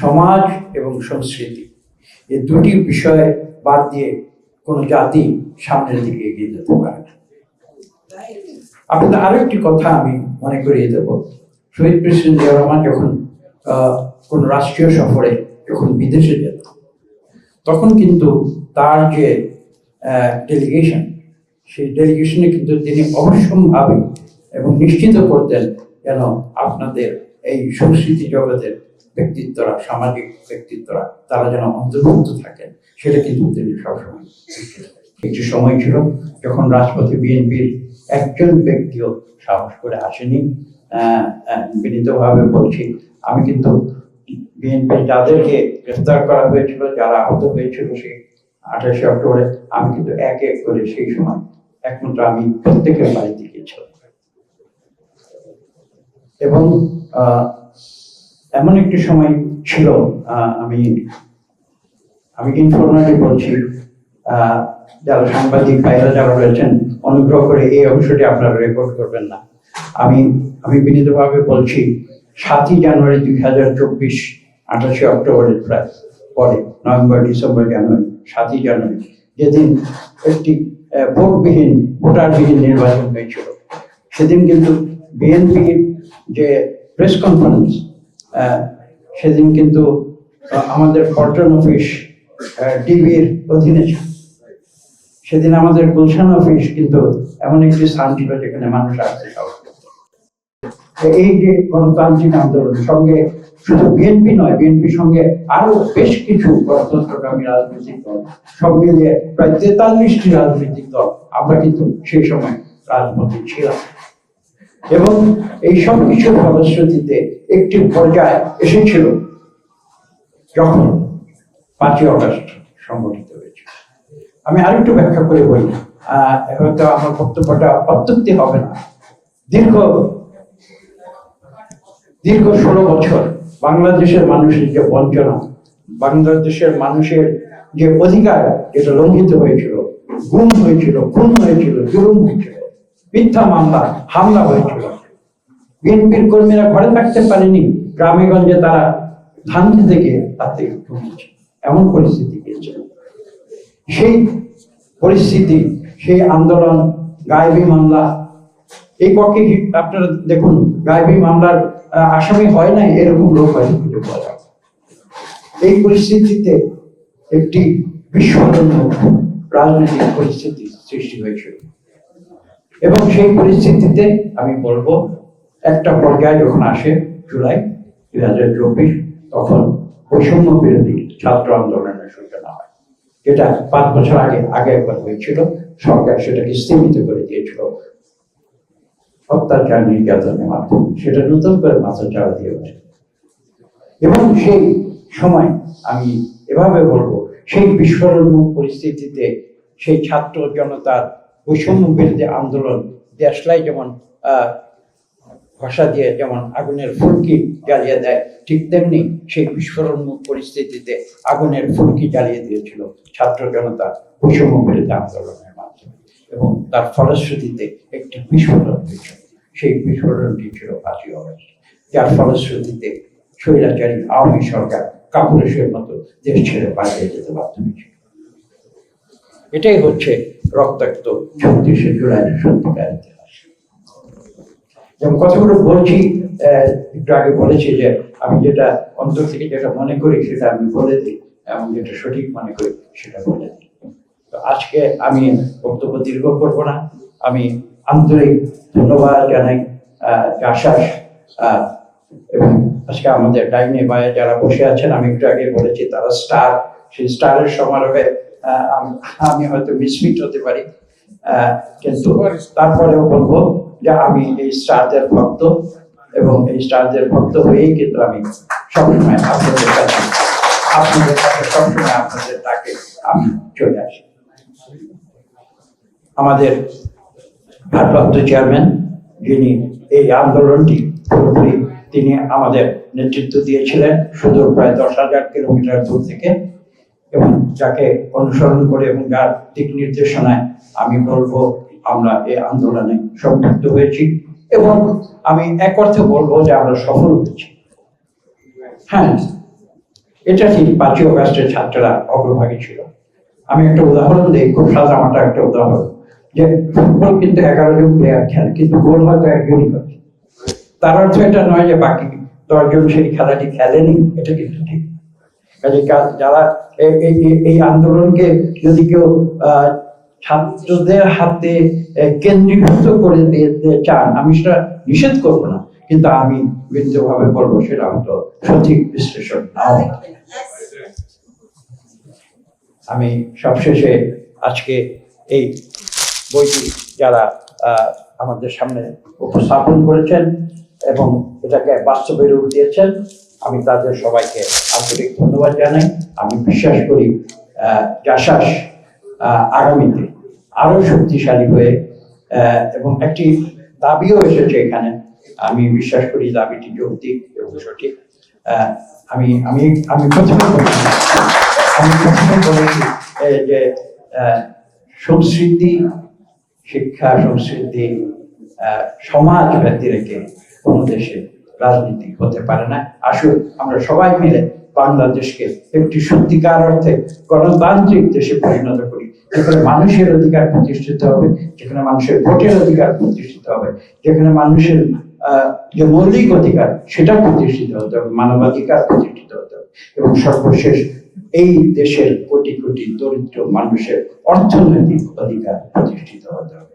সমাজ এবং সংস্কৃতি। এই দুটি বিষয় বাদ দিয়ে কোনো জাতি সামনের দিকে এগিয়ে যেতে পারে না। আপনাদের আরও একটি কথা আমি মনে করিয়ে দেব। শহীদ প্রেসিডেন্ট জিয়া রহমান যখন কোন রাষ্ট্রীয় সফরে যখন বিদেশে যেত, তখন কিন্তু তার যে ডেলিগেশন সেই ডেলিগেশনে কিন্তু তিনি অবশ্যম্ভাবে এবং নিশ্চিত করতেন যেন আপনাদের এই সংস্কৃতি জগতের ব্যক্তিত্বরা সামাজিক ব্যক্তিত্বরা তারা যেন অন্তর্ভুক্ত থাকেন সেটা কিন্তু তিনি সবসময় একটি সময় ছিল যখন রাজপথে বিএনপির একজন ব্যক্তিও সাহস করে আসেনি বিনীতভাবে বলছি আমি কিন্তু বিএনপি যাদেরকে গ্রেফতার করা হয়েছিল যারা আহত হয়েছিল সেই আঠাশে অক্টোবরে আমি কিন্তু এক এক করে সেই সময় একমাত্র আমি প্রত্যেকের বাড়িতে গিয়েছিলাম। এবং আহ, এমন একটি সময় ছিল আমি আমি ইনফরমালি বলছি যারা সাংবাদিক ভাইরা যারা রয়েছেন, অনুগ্রহ করে এই অংশটি আপনারা রেকর্ড করবেন না। আমি আমি বিনীতভাবে বলছি, সাতই জানুয়ারি দুই হাজার চব্বিশ, আঠাশে অক্টোবরের প্রায় পরে, নভেম্বর, ডিসেম্বর, জানুয়ারি, সাতই জানুয়ারি, যেদিন একটি ভোটবিহীন, ভোটারবিহীন নির্বাচন হয়েছিল। সেদিন কিন্তু বিএনপির যে প্রেস কনফারেন্স সেদিন কিন্তু আমাদের পল্টন অফিস ডিবির অধীনে ছিল সেদিন আমাদের গুলশান অফিস কিন্তু এমন একটি স্থান ছিল যেখানে মানুষ আসতে এই যে গণতান্ত্রিক আন্দোলন, সঙ্গে শুধু বিএনপি নয় বিএনপির সঙ্গে আরও বেশ কিছু গণতন্ত্রকামী রাজনৈতিক দল, সব মিলিয়ে প্রায় তেতাল্লিশটি রাজনৈতিক দল, আমরা কিন্তু সেই সময় রাজপথে ছিলাম। এবং এই সব কিছুর ফলশ্রুতিতে একটি পর্যায়ে এসেছিল যখন পাঁচই অগস্ট সংগঠিত হয়েছে আমি আরেকটু ব্যাখ্যা করে বলি। হয়তো আমার বক্তব্যটা অত্যুক্তি হবে না। দীর্ঘ দীর্ঘ ষোলো বছর বাংলাদেশের মানুষের যে বঞ্চনা, বাংলাদেশের মানুষের যে অধিকার, যেটা লঙ্ঘিত হয়েছিল, গুম হয়েছিল, খুন হয়েছিল, জুলুম হয়েছিল মিথ্যা মামলা, হামলা হয়েছিল। বিএনপির কর্মীরা ঘরে থাকতে পারেনি গ্রামে গঞ্জে তারা ধান খেতে গিয়ে তাতে ঢুকেছে এমন পরিস্থিতি গিয়েছিল সেই পরিস্থিতি, সেই আন্দোলন, গায়েবী মামলা, এই পক্ষে আপনারা দেখুন, গায়েবী মামলার আসামি হয় নাই, এরকম লোক হয় এই পরিস্থিতিতে একটি বিস্ফোরণমুখ রাজনৈতিক পরিস্থিতি সৃষ্টি হয়েছিল। এবং সেই পরিস্থিতিতে আমি বলব, একটা পর্যায়ে যখন আসে জুলাই দুই হাজার চব্বিশ, তখন বৈষম্য বিরোধী ছাত্র আন্দোলনের সূচনা হয়, যেটা পাঁচ বছর আগে আগে একবার হয়েছিল। সরকার সেটাকে স্থিমিত করে দিয়েছিল অত্যাচার নির্যাতনের মাধ্যমে। সেটা নতুন করে মাথা চাড়া দিয়ে ওঠে এবং সেই সময় আমি এভাবে বলব, সেই বিস্ফোরণমুখ পরিস্থিতিতে সেই ছাত্র জনতার বৈষম্য বিরোধী আন্দোলন, দেশলাই যেমন ভাষা দিয়ে যেমন আগুনের ফুলকি জ্বালিয়ে দেয়, ঠিক তেমনি সেই বিস্ফোরণমুখ পরিস্থিতিতে আগুনের ফুলকি জ্বালিয়ে দিয়েছিল ছাত্র জনতা বৈষম্য বিরোধী আন্দোলনের মাধ্যমে। এবং তার ফলশ্রুতিতে একটি বিস্ফোরণ হয়েছিল সেই বিস্ফোরণটি ছিল পাঁচই অগস্ট। যার ফলশ্রুতিতে স্বৈরাচারী আওয়ামী সরকার কাপুরুষের মতো দেশ ছেড়ে পালিয়ে যেতে বাধ্য হয়েছিল। এটাই হচ্ছে রক্তাক্ত ছত্রিশে জুলাই সত্যিকার ইতিহাস। যেমন কথাগুলো বলছি একটু আগে বলেছি যে আমি যেটা অন্তর থেকে যেটা মনে করি সেটা আমি বলে দিই এবং যেটা সঠিক মনে করি সেটা বলে দিই। তো আজকে আমি বক্তব্য দীর্ঘ করব না। আমি আন্তরিক ধন্যবাদ জানাই আশ্বাস এবং আজকে আমাদের ডাইনে বায়ে যারা বসে আছেন, আমি একটু আগে বলেছি তারা স্টার। সেই স্টারের সমারোহে আমি- হয়তো মিসমিট হতে পারি। কিন্তু তারপরেও বলব যে আমি এই স্টারদের ভক্ত এবং এই স্টারদের ভক্ত হয়েই কিন্তু আমি সবসময় আপনাদের কাছে আপনাদের কাছে সবসময় আপনাদের ডাকে আমি চলে আসি। আমাদের ভারপ্রাপ্ত চেয়ারম্যান যিনি এই আন্দোলনটি পুরোপুরি তিনি আমাদের নেতৃত্ব দিয়েছিলেন। সুদূর প্রায় দশ হাজার কিলোমিটার দূর থেকে এবং যাকে অনুসরণ করে এবং যার দিক নির্দেশনায় আমি বলব, আমরা এই আন্দোলনে সম্পৃক্ত হয়েছি এবং আমি এক অর্থে বলব যে আমরা সফল হয়েছি। হ্যাঁ এটা ঠিক পাঁচই অগাস্টের ছাত্ররা অগ্রভাগী ছিল। আমি একটা উদাহরণ দিই, খুব সাদামাটা একটা উদাহরণ। যে ফুটবল কিন্তু এগারো জন প্লেয়ার খেলে, কিন্তু গোল হয়তো একজনই করে। তার অর্থ এটা নয় যে বাকি দশজন সেই খেলাটি খেলেনি, এটা কিন্তু ঠিক। কাজে যারা এই আন্দোলনকে যদি কেউ ছাত্রদের হাতে কেন্দ্রীভূত করে দিতে চান, আমি সেটা নিষেধ করব না, কিন্তু আমি ভাবে বলব সেটা হয়তো সঠিক বিশ্লেষণ পারে। আমি সবশেষে আজকে এই বইটি যারা আমাদের সামনে উপস্থাপন করেছেন এবং এটাকে বাস্তবে রূপ দিয়েছেন আমি তাদের সবাইকে আন্তরিক ধন্যবাদ জানাই। আমি বিশ্বাস করি জাসাস আগামীতে আরও শক্তিশালী হয়ে এবং একটি দাবিও এসেছে এখানে। আমি বিশ্বাস করি দাবিটি যৌক্তিক এবং সঠিক। আমি আমি আমি প্রথমে আমি প্রথমে বলেছি যে সংস্কৃতি, শিক্ষা, সংস্কৃতি সমাজ ব্যক্তি রেখে কোনো দেশে রাজনীতি হতে পারে না। আসুন, আমরা সবাই মিলে বাংলাদেশকে একটি সত্যিকার অর্থে গণতান্ত্রিক দেশে পরিণত করি। যেখানে মানুষের অধিকার প্রতিষ্ঠিত হবে, যেখানে মানুষের ভোটের অধিকার প্রতিষ্ঠিত হবে, যেখানে মানুষের যে মৌলিক অধিকার, সেটা প্রতিষ্ঠিত হতে হবে, মানবাধিকার প্রতিষ্ঠিত হতে হবে। এবং সর্বশেষ, এই দেশের কোটি কোটি দরিদ্র মানুষের অর্থনৈতিক অধিকার প্রতিষ্ঠিত হতে হবে।